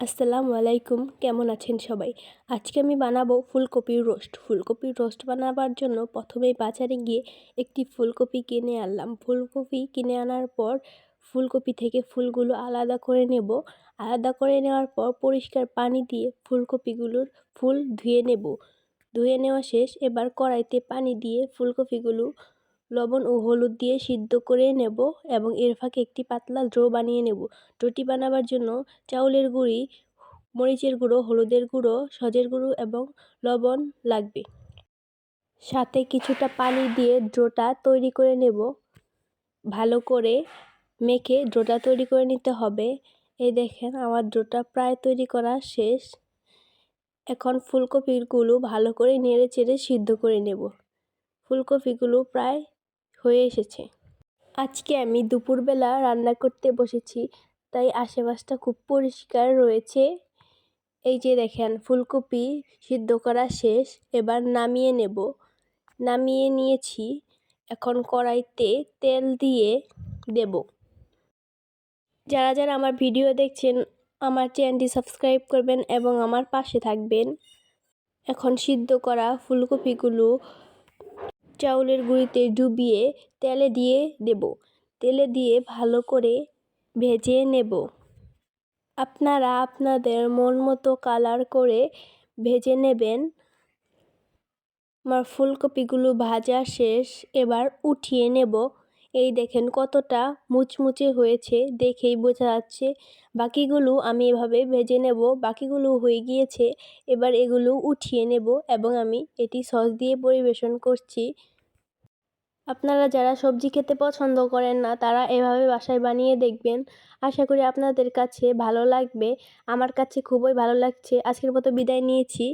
আসসালামু আলাইকুম, কেমন আছেন সবাই? আজকে আমি বানাবো ফুলকপির রোস্ট। ফুলকপির রোস্ট বানাবার জন্য প্রথমেই বাজারে গিয়ে একটি ফুলকপি কিনে আনলাম। ফুলকপি কিনে আনার পর ফুলকপি থেকে ফুলগুলো আলাদা করে নেব। আলাদা করে নেওয়ার পর পরিষ্কার পানি দিয়ে ফুলকপিগুলোর ফুল ধুয়ে নেব। ধুয়ে নেওয়া শেষ, এবার কড়াইতে পানি দিয়ে ফুলকপিগুলো লবণ ও হলুদ দিয়ে সিদ্ধ করে নেব এবং এর ফাঁকে একটি পাতলা ড্রো বানিয়ে নেব। ডোটি বানাবার জন্য চাউলের গুঁড়ি, মরিচের গুঁড়ো, হলুদের গুঁড়ো, সজের গুঁড়ো এবং লবণ লাগবে। সাথে কিছুটা পানি দিয়ে ড্রোটা তৈরি করে নেব। ভালো করে মেখে ড্রোটা তৈরি করে নিতে হবে। এই দেখেন, আমার ড্রোটা প্রায় তৈরি করা শেষ। এখন ফুলকপিগুলো ভালো করে নেড়ে চেড়ে সিদ্ধ করে নেব। ফুলকপিগুলো প্রায় হয়ে এসেছে। আজকে আমি দুপুরবেলা রান্না করতে বসেছি, তাই আশেপাশটা খুব পরিষ্কার রয়েছে। এই যে দেখেন, ফুলকপি সিদ্ধ করা শেষ, এবার নামিয়ে নেব। নামিয়ে নিয়েছি, এখন কড়াইতে তেল দিয়ে দেব। যারা যারা আমার ভিডিও দেখছেন, আমার চ্যানেলটি সাবস্ক্রাইব করবেন এবং আমার পাশে থাকবেন। এখন সিদ্ধ করা ফুলকপিগুলো চাউলের গুঁড়িতে ডুবিয়ে তেলে দিয়ে দেব। তেলে দিয়ে ভালো করে ভেজে নেব। আপনারা আপনাদের মন মতো কালার করে ভেজে নেবেন। আমার ফুলকপিগুলো ভাজা শেষ, এবার উঠিয়ে নেব। এই দেখেন কতটা মুচমুচে হয়েছে, দেখেই বোঝা যাচ্ছে। বাকিগুলো আমি এভাবে ভেজে নেব, বাকিগুলো হয়ে গিয়েছে। এবার এগুলো উঠিয়ে নেব এবং আমি এটি সস দিয়ে পরিবেশন করছি। আপনারা যারা সবজি খেতে পছন্দ করেন না, তারা এভাবে বাসায় বানিয়ে দেখবেন। আশা করি আপনাদের কাছে ভালো লাগবে। আমার কাছে খুবই ভালো লাগছে। আজকের মতো বিদায় নিয়েছি।